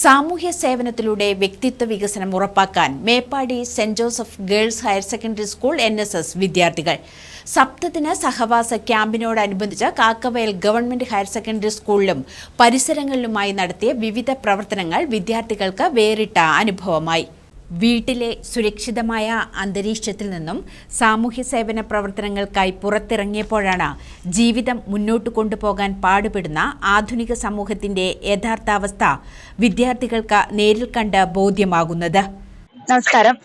സാമൂഹ്യ സേവനത്തിലൂടെ വ്യക്തിത്വ വികസനം ഉറപ്പാക്കാൻ Meppadi saint Joseph girls higher secondary school N വിദ്യാർത്ഥികൾ. സപ്തദിന സഹവാസ ക്യാമ്പിനോടനുബന്ധിച്ച് കാക്കവയൽ ഗവൺമെന്റ് ഹയർ സെക്കൻഡറി സ്കൂളിലും പരിസരങ്ങളിലുമായി നടത്തിയ വിവിധ പ്രവർത്തനങ്ങൾ വിദ്യാർത്ഥികൾക്ക് വേറിട്ട അനുഭവമായി. വീട്ടിലെ സുരക്ഷിതമായ അന്തരീക്ഷത്തിൽ നിന്നും സാമൂഹ്യ സേവന പ്രവർത്തനങ്ങൾക്കായി പുറത്തിറങ്ങിയപ്പോഴാണ് ജീവിതം മുന്നോട്ട് കൊണ്ടുപോകാൻ പാടുപെടുന്ന ആധുനിക സമൂഹത്തിന്റെ യഥാർത്ഥാവസ്ഥ വിദ്യാർത്ഥികൾക്ക് നേരിൽ കണ്ട് ബോധ്യമാകുന്നത്. നമസ്കാരം.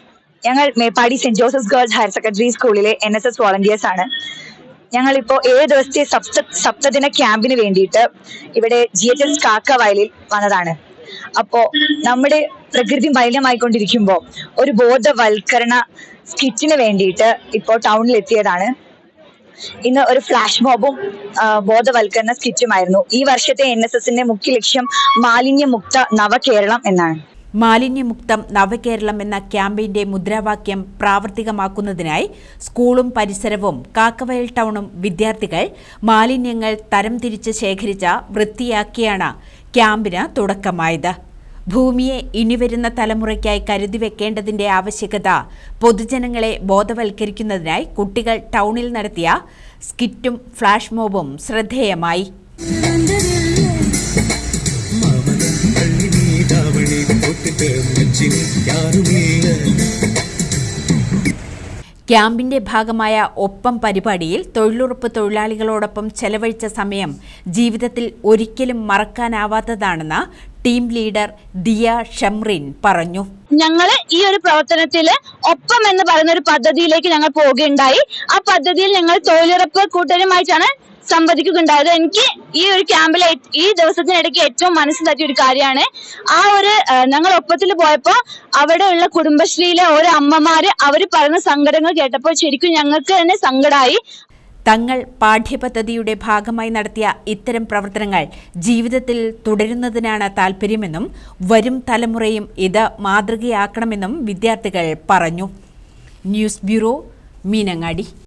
ഞങ്ങൾ Meppadi saint Joseph girls higher secondary സ്കൂളിലെ എൻ എസ് എസ് വോളണ്ടിയേഴ്സ് ആണ്. ഞങ്ങളിപ്പോ ഏഴ് ദിവസത്തെ സപ്ത സപ്തദിന ക്യാമ്പിന് വേണ്ടിയിട്ട് ഇവിടെ ജി എച്ച് എസ് കാക്കവയലിൽ വന്നതാണ്. അപ്പോ നമ്മുടെ പ്രകൃതി മലിനമായിക്കൊണ്ടിരിക്കുമ്പോ ഒരു ബോധവൽക്കരണ സ്കിറ്റിന് വേണ്ടിയിട്ട് ഇപ്പോൾ ടൗണിൽ എത്തിയതാണ് ഇന്ന് ഒരു ഫ്ലാഷ് മോബും ബോധവൽക്കരണ സ്കിറ്റുമായിരുന്നു. ഈ വർഷത്തെ എൻ എസ് എസിന്റെ മുഖ്യ ലക്ഷ്യം മാലിന്യമുക്ത നവകേരളം എന്നാണ്. മാലിന്യമുക്തം നവകേരളം എന്ന ക്യാമ്പയിന്റെ മുദ്രാവാക്യം പ്രാവർത്തികമാക്കുന്നതിനായി സ്കൂളും പരിസരവും കാക്കവയൽ ടൗണും വിദ്യാർത്ഥികൾ മാലിന്യങ്ങൾ തരംതിരിച്ച് ശേഖരിച്ച വൃത്തിയാക്കിയാണ് ക്യാമ്പിന് തുടക്കമായത്. ഭൂമിയെ ഇനിവരുന്ന തലമുറയ്ക്കായി കരുതി വെക്കേണ്ടതിന്റെ ആവശ്യകത പൊതുജനങ്ങളെ ബോധവൽക്കരിക്കുന്നതിനായി കുട്ടികൾ ടൗണിൽ നടത്തിയ സ്കിറ്റും ഫ്ലാഷ് മോബും ശ്രദ്ധേയമായി. ക്യാമ്പിന്റെ ഭാഗമായ ഒപ്പം പരിപാടിയിൽ തൊഴിലുറപ്പ് തൊഴിലാളികളോടൊപ്പം ചെലവഴിച്ച സമയം ജീവിതത്തിൽ ഒരിക്കലും മറക്കാനാവാത്തതാണെന്ന് ടീം ലീഡർ ദിയ ഷംറിൻ പറഞ്ഞു. ഞങ്ങൾ ഈ ഒരു പ്രവർത്തനത്തിൽ ഒപ്പം എന്ന് പറയുന്ന ഒരു പദ്ധതിയിലേക്ക് ഞങ്ങൾ പോകുകയുണ്ടായി ആ പദ്ധതിയിൽ ഞങ്ങൾ തൊഴിലുറപ്പ് കൂട്ടരുമായിട്ടാണ് സംവദിക്കുകയുണ്ടായത്. എനിക്ക് ഈ ഒരു ക്യാമ്പിൽ ഈ ദിവസത്തിനിടയ്ക്ക് ഏറ്റവും മനസ്സിൽ തട്ടിയ ഒരു കാര്യമാണ്. ആ ഒരു ഞങ്ങൾ ഒപ്പത്തിൽ പോയപ്പോ അവിടെയുള്ള കുടുംബശ്രീയിലെ ഓരോ അമ്മമാര് അവർ പറയുന്ന സങ്കടങ്ങൾ കേട്ടപ്പോൾ ശരിക്കും ഞങ്ങൾക്ക് തന്നെ സങ്കടമായി തങ്ങൾ പാഠ്യപദ്ധതിയുടെ ഭാഗമായി നടത്തിയ ഇത്തരം പ്രവർത്തനങ്ങൾ ജീവിതത്തിൽ തുടരുന്നതിനാണ് താൽപ്പര്യമെന്നും വരും തലമുറയും ഇത് മാതൃകയാക്കണമെന്നും വിദ്യാർത്ഥികൾ പറഞ്ഞു. News bureau Meenangadi.